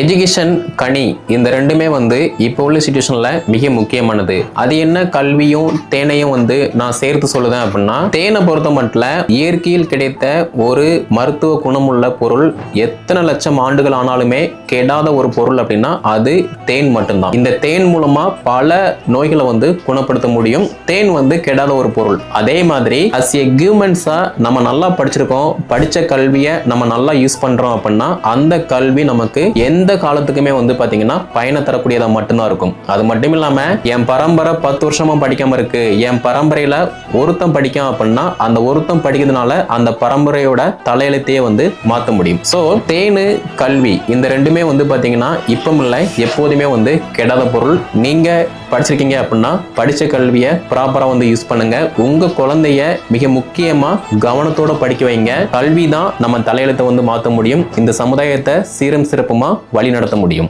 Education கனி இந்த ரெண்டுமே வந்து இப்போ உள்ள சுச்சுவேஷன்ல மிக முக்கியமானது. அது என்ன கல்வியும் தேனையும் வந்து நான் சேர்த்து சொல்லுதேன் அப்படின்னா தேனை பொறுத்த மட்டும் இயற்கையில் கிடைத்த ஒரு மருத்துவ குணமுள்ள பொருள் எத்தனை லட்சம் ஆண்டுகள் ஆனாலுமே கெடாத ஒரு பொருள் அப்படின்னா அது தேன் மட்டும்தான். இந்த தேன் மூலமா பல நோய்களை வந்து குணப்படுத்த முடியும். தேன் வந்து கெடாத ஒரு பொருள். அதே மாதிரி அஸ் எ கியூமெண்ட்ஸா நம்ம நல்லா படிச்சிருக்கோம் படிச்ச கல்வியை நம்ம நல்லா யூஸ் பண்றோம் அப்படின்னா அந்த கல்வி நமக்கு எந்த காலத்துக்குமே வந்து பார்த்தீங்கன்னா பயனை தரக்கூடியதாக மட்டும்தான் இருக்கும். அது மட்டும் இல்லாமல் என் பரம்பரை பத்து வருஷமாக படிக்காம இருக்கு. என் பரம்பரையில் ஒருத்தன் படிக்காம அப்படின்னா அந்த ஒருத்தம் படிக்கிறதுனால அந்த பரம்பரையோட தலையெழுத்தையே வந்து மாற்ற முடியும். ஸோ தேனு கல்வி இந்த ரெண்டுமே வந்து பார்த்தீங்கன்னா இப்போ இல்லை எப்போதுமே வந்து கெடாத பொருள். நீங்கள் படிச்சிருக்கீங்க அப்படின்னா படிச்ச கல்வியை ப்ராப்பரா வந்து யூஸ் பண்ணுங்க. உங்க குழந்தைய மிக முக்கியமா கவனத்தோட படிக்க வைங்க. கல்வி தான் நம்ம தலையெழுத்தை வந்து மாற்ற முடியும். இந்த சமுதாயத்தை சீரம் சிறப்புமா வழி நடத்த முடியும்.